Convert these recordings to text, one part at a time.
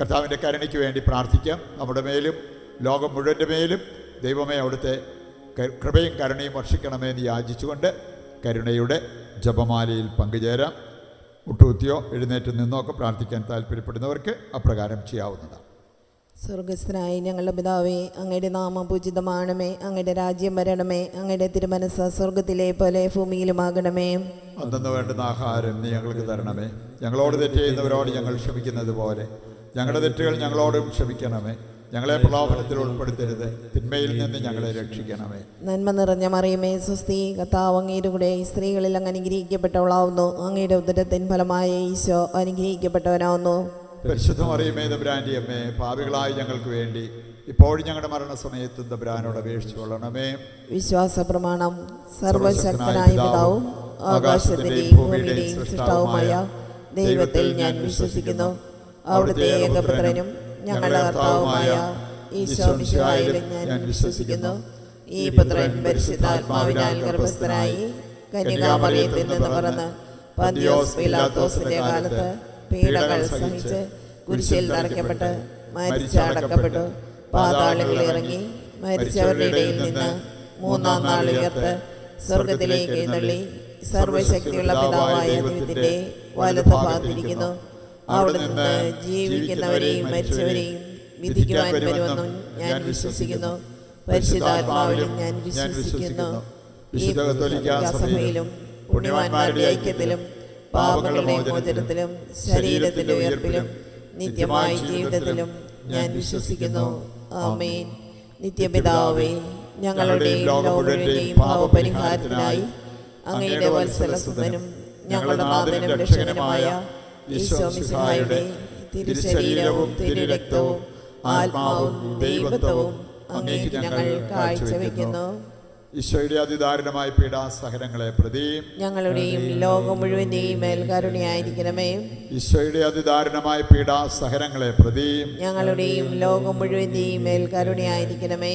കർത്താവിന്റെ കരുണയ്ക്ക് വേണ്ടി പ്രാർത്ഥിക്കാം. നമ്മുടെ മേലും ലോകം മുഴുവന്റെ മേലും ദൈവമേ അവിടുത്തെ കൃപയും കരുണയും വർഷിക്കണമേ എന്ന് യാചിച്ചുകൊണ്ട് കരുണയുടെ ജപമാലയിൽ പങ്കുചേരാം. മുട്ടുകുത്തിയോ എഴുന്നേറ്റ് നിന്നോ ഒക്കെ പ്രാർത്ഥിക്കാൻ താല്പര്യപ്പെടുന്നവർക്ക് അപ്രകാരം ചെയ്യാവുന്നതാണ്. സ്വർഗസ്ഥനായി ഞങ്ങളുടെ പിതാവേ അങ്ങയുടെ നാമം പൂജിതമാണമേ. അങ്ങയുടെ രാജ്യം വരണമേ. അങ്ങയുടെ തിരുമനസ് സ്വർഗത്തിലെ പോലെ ഭൂമിയിലുമാകണമേ. അന്നു വേണ്ടുന്ന ആഹാരം നീ ഞങ്ങൾക്ക് തരണമേ. ഞങ്ങളോട് തെറ്റ് ചെയ്യുന്നവരോട് ഞങ്ങൾ ക്ഷമിക്കുന്നത് പോലെ ഞങ്ങളുടെ തെറ്റുകൾ ഞങ്ങളോട് ക്ഷമിക്കണമേ. ഞങ്ങളെ പ്രലോഭനത്തിൽ ഉൾപ്പെടുത്തരുത്. തിന്മയിൽ നിന്ന് ഞങ്ങളെ രക്ഷിക്കണമേ. നന്മ നിറഞ്ഞ മറിയമേ സുസ്തി കത്താവ് അങ്ങയുടെ കൂടെ സ്ത്രീകളിൽ അങ്ങ് അനുഗ്രഹിക്കപ്പെട്ടവളാവുന്നു. അങ്ങയുടെ ഉദരത്തിൻ ഫലമായ ഈശോ അനുഗ്രഹിക്കപ്പെട്ടവനാവുന്നു. പരിശുദ്ധ മറിയമേ തബ്രാന്റെ അമ്മേ പാപികളായി ഞങ്ങൾക്ക് വേണ്ടി ഇപ്പോഴും ഞങ്ങളുടെ മരണസമയത്ത് തബ്രാനോട് അപേക്ഷിച്ചു കൊള്ളണമേ. വിശ്വാസ പ്രമാണം സർവശക്തനായ പിതാവും ആകാശത്തിന്റെയും ഭൂമിയുടെയും സൃഷ്ടാവുമായ ദൈവത്തിൽ ഞാൻ വിശ്വസിക്കുന്നു. അവിടുത്തെ ഏകപുത്രനും ഞങ്ങളുടെ കർത്താവുമായ ഈശോയിലും ഞാൻ വിശ്വസിക്കുന്നു. ഈ പുത്രൻ പരിശുദ്ധാത്മാവിനാൽ ഗർഭസ്ഥനായി കന്യകാമറിയത്തിൽ നിന്ന് പറന്ന് പന്തിയോസ് പിലാത്തോസിന്റെ കാലത്ത് പീഡകൾ സഹിച്ച് കുരിശിൽ നിറയ്ക്കപ്പെട്ട് മരിച്ചടക്കപ്പെട്ടു. പാതാളങ്ങളിൽ ഇറങ്ങി മരിച്ചവരുടെ ഇടയിൽ നിന്ന് മൂന്നാം നാൾ ഉയർത്ത് സ്വർഗത്തിലേക്ക് എഴുന്നള്ളി. സർവശക്തിയുള്ള പിതാവായ ദൈവത്തിന്റെ വലത്ത് ഭാഗത്തിരിക്കുന്നു അവിടെ നിന്ന് ജീവിക്കുന്നവരെയും മരിച്ചവരെയും വിധിക്കുവാൻ വരുമെന്നും ഞാൻ വിശ്വസിക്കുന്നു. പരിശുദ്ധാത്മാവിലും ഞാൻ വിശ്വസിക്കുന്നു. ഈ സഭയിലും പുണ്യവാന്മാരുടെ ഐക്യത്തിലും പാപങ്ങളുടെ മോചനത്തിലും ശരീരത്തിന്റെ ഉയർപ്പിലും നിത്യമായ ജീവിതത്തിലും ഞാൻ വിശ്വസിക്കുന്നു. ആമേൻ. നിത്യപിതാവേ ഞങ്ങളുടെ ലോകം മുഴുവന്റെയും പാവപരിഹാരത്തിനായി അങ്ങയുടെ വത്സലസുതനും ഞങ്ങളുടെ നാഥനും രക്ഷകനുമായ ഈശോ മിശിഹായുടെ തിരുശരീരവും തിരുരക്തവും ആത്മാവും ദൈവത്വവും അങ്ങേക്ക് ഞങ്ങൾ കാഴ്ചവെക്കുന്നു. ഈശോയുടെ അതിദാരുണമായ പീഡാസഹനങ്ങളെ പ്രതി ഞങ്ങളുടെയും ലോകം മുഴുവന്റെയും മേൽ കരുണയായിരിക്കണമേ. ഈശോയുടെ അതിദാരുണമായ പീഡാസഹനങ്ങളെ പ്രതി ഞങ്ങളുടെയും ലോകം മുഴുവന്റെയും മേൽ കരുണയായിരിക്കണമേ.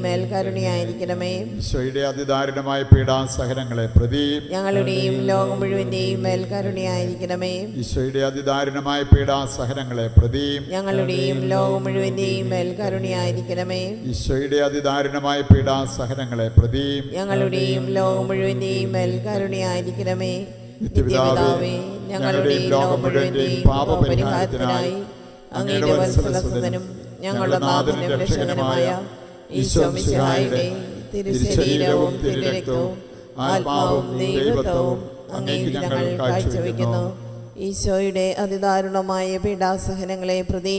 മേൽ കരുണയായിരിക്കണമേ ഈശോയുടെ അതിദാരുണമായ പീഡാസഹനങ്ങളെ പ്രതി ഞങ്ങളുടെയും ലോകം മുഴുവന്റെയും മേൽ കരുണയായിരിക്കണമേ ഈശോയുടെ അതിദാരുണമായ പീഡാസഹനങ്ങളെ പ്രതി ഞങ്ങളുടെയും ലോകം മുഴുവന്റെയും മേൽ കരുണയായിരിക്കണമേ ഈശോയുടെ അതിദാരുണമായ പീഡാസഹനങ്ങളെ പ്രതി ഞങ്ങളുടെയും ലോകം മുഴുവന്റെയും മേൽ കരുണയായിരിക്കണമേ നിത്യപിതാവേ, ഞങ്ങളുടെയും ലോകം മുഴുവന്റെയും പാപപരിഹാരത്തിനായി അങ്ങയുടെ വത്സലസുതനും ഞങ്ങളുടെ നാഥനും രക്ഷകനുമായ ഈശോ മിശിഹായുടെ തിരുശരീരവും തിരുരക്തവും ആത്മാവും ദൈവത്വവും അങ്ങേക്ക് ഞങ്ങൾ കാഴ്ചവെക്കുന്നു. ഈശോയുടെ അതിദാരുണമായ പീഡാസഹനങ്ങളെ പ്രതി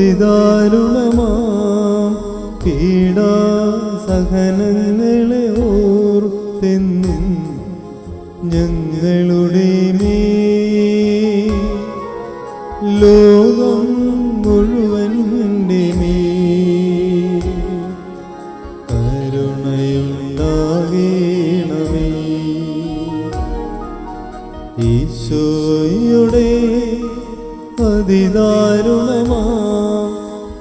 അതിദാരുണമാം പീഡാസഹനങ്ങളെ ഓർത്തെന്നും ഞങ്ങളുടെ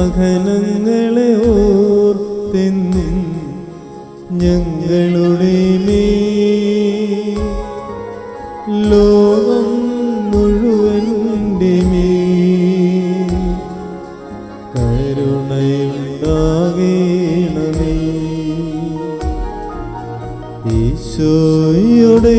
പീഡാസഹനങ്ങളെ ഓർത്തെന്നും ഞങ്ങളുടെ മേ ലോകം മുഴുവന്റെ മേ കരുണയുണ്ടാകേണമേ ഈശോയുടെ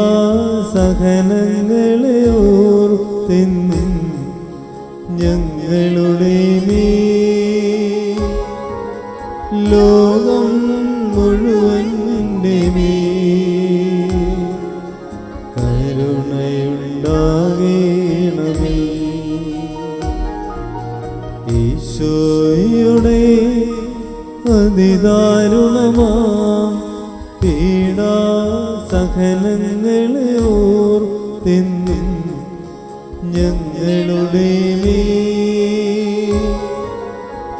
പീഡാസഹനങ്ങളെ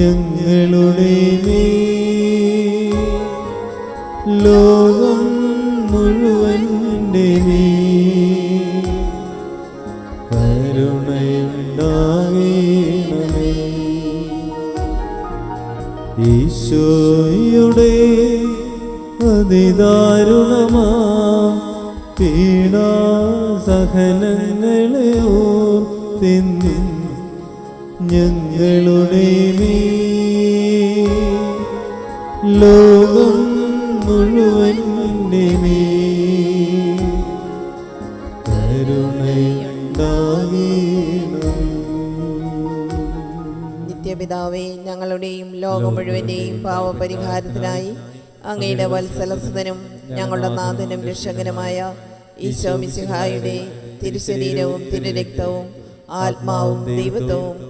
ഞങ്ങളുടെ ലോകം മുഴുവന്റെ നീ ഈശോയുടെ അതിദാരുണമാം പീഡാസഹനങ്ങളെ ഓർത്തെന്നും ഞങ്ങളുടെ ലോകം മുഴുവൻ നിത്യപിതാവേ ഞങ്ങളുടെയും ലോകം മുഴുവന്റെയും പാവപരിഹാരത്തിനായി അങ്ങയുടെ വത്സലസുതനും ഞങ്ങളുടെ നാഥനും രക്ഷകനുമായ ഈശോ മിസിഹായുടെ തിരുശരീരവും തിരുരക്തവും ആത്മാവും ദൈവത്വവും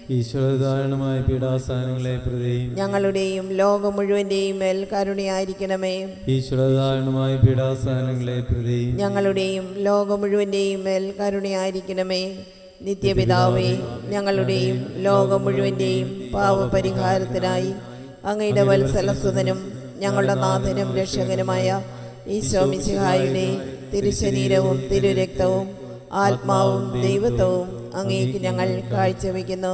ഈശ്വരദാരുണമായ പീഡാസഹനങ്ങളെ പ്രതിയും ഞങ്ങളുടെയും ലോകം മുഴുവന്റെയും മേൽ കരുണയായിരിക്കണമേ. ഈശ്വരദാരുണമായ പീഡാസഹനങ്ങളെ പ്രതി ഞങ്ങളുടെയും ലോകം മുഴുവന്റെയും മേൽ കരുണയായിരിക്കണമേ. നിത്യപിതാവേ ഞങ്ങളുടെയും ലോകം മുഴുവന്റെയും പാവപരിഹാരത്തിനായി അങ്ങയുടെ വത്സലസുതനും ഞങ്ങളുടെ നാഥനും രക്ഷകനുമായ ഈശോ മിശിഹായുടെ തിരുശരീരവും തിരുരക്തവും ആത്മാവും ദൈവത്വവും അങ്ങേക്ക് ഞങ്ങൾ കാഴ്ചവെക്കുന്നു.